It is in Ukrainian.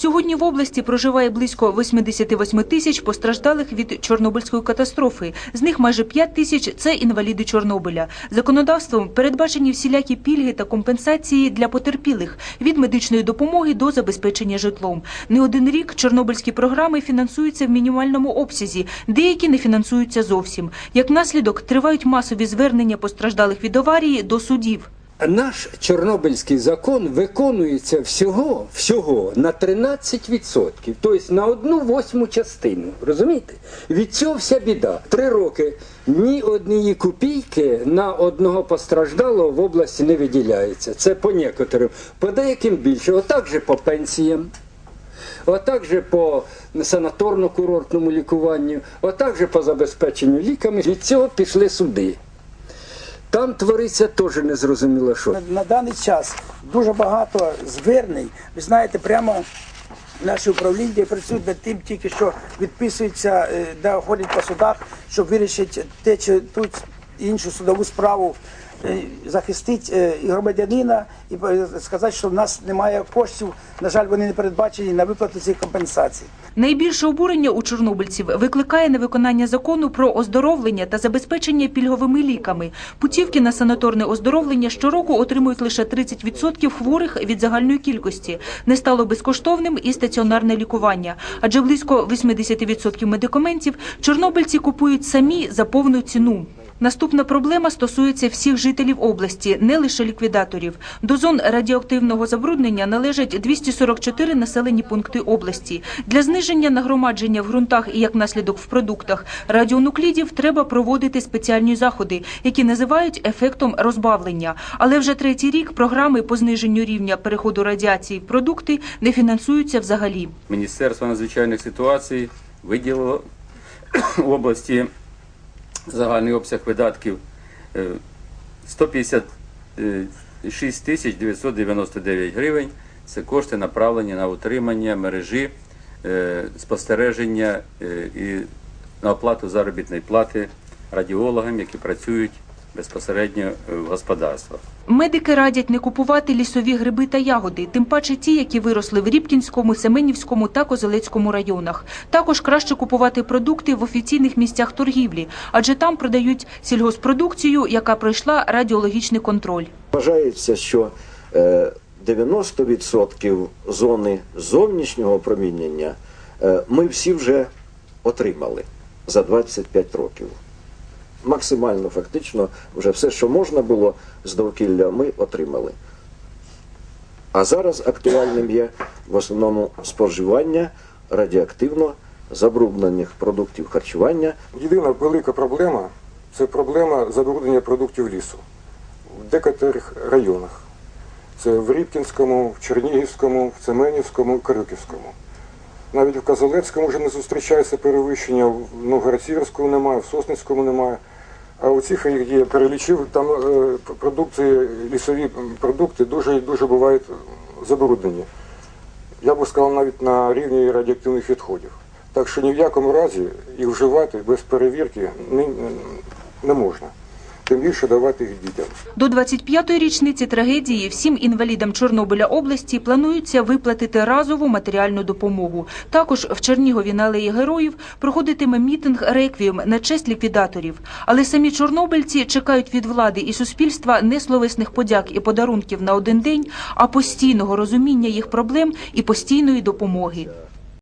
Сьогодні в області проживає близько 88 тисяч постраждалих від Чорнобильської катастрофи. З них майже 5 тисяч – це інваліди Чорнобиля. Законодавством передбачені всілякі пільги та компенсації для потерпілих – від медичної допомоги до забезпечення житлом. Не один рік чорнобильські програми фінансуються в мінімальному обсязі, деякі не фінансуються зовсім. Як наслідок, тривають масові звернення постраждалих від аварії до судів. Наш Чорнобильський закон виконується всього, всього на 13%, тобто на одну восьму частину. Розумієте? Від цього вся біда. Три роки ні однієї копійки на одного постраждалого в області не виділяється. Це по некоторим. По деяким більше. Отак же по пенсіям. Отак же по санаторно-курортному лікуванню, отак же по забезпеченню ліками. Від цього пішли суди. Там твориться теж незрозуміло що. На, на даний час дуже багато звернень. Ви знаєте, прямо наші управління працюють над тим, тільки що відписуються, де ходять по судах, щоб вирішити те чи ту іншу судову справу. е, Захистити е, громадянина і е, сказати, що в нас немає коштів. На жаль, вони не передбачені на виплату цих компенсацій. Найбільше обурення у чорнобильців викликає невиконання закону про оздоровлення та забезпечення пільговими ліками. Путівки на санаторне оздоровлення щороку отримують лише 30% хворих від загальної кількості. Не стало безкоштовним і стаціонарне лікування, адже близько 80% медикаментів чорнобильці купують самі за повну ціну. Наступна проблема стосується всіх жителів області, не лише ліквідаторів. До зон радіоактивного забруднення належать 244 населені пункти області. Для зниження нагромадження в ґрунтах і як наслідок в продуктах радіонуклідів треба проводити спеціальні заходи, які називають ефектом розбавлення. Але вже третій рік програми по зниженню рівня переходу радіації в продукти не фінансуються взагалі. Міністерство надзвичайних ситуацій виділило в області загальний обсяг видатків е, 156 тисяч 999 гривень. Це кошти направлені на утримання мережі е, спостереження е, і на оплату заробітної плати радіологам, які працюють безпосередньо е, в господарствах. Медики радять не купувати лісові гриби та ягоди, тим паче ті, які виросли в Рібкінському, Семенівському та Козелецькому районах. Також краще купувати продукти в офіційних місцях торгівлі, адже там продають сільгоспродукцію, яка пройшла радіологічний контроль. Вважається, що е, 90% зони зовнішнього опромінення е, ми всі вже отримали за 25 років. Максимально фактично, вже все, що можна було з довкілля, ми отримали. А зараз актуальним є в основному споживання радіоактивно забруднених продуктів харчування Єдина велика проблема це проблема забруднення продуктів лісу в декотрих районах. Це в Рібкінському, в Чернігівському, в Цеменівському, в Крюківському. Навіть в Казалецькому вже не зустрічається перевищення, в Новгород-Сіверському немає, в Сосницькому немає. А у цих, які я перелічив, там е, продукти, лісові продукти дуже і дуже бувають забруднені. Я би сказав, навіть на рівні радіоактивних відходів. Так що ні в якому разі їх вживати без перевірки не, не можна. Тим більше давати їх дітям. До 25-ї річниці трагедії всім інвалідам Чорнобиля області планується виплатити разову матеріальну допомогу. Також в Чернігові на алеї героїв проходитиме мітинг реквієм на честь ліквідаторів. Але самі чорнобильці чекають від влади і суспільства не словесних подяк і подарунків на один день, а постійного розуміння їх проблем і постійної допомоги.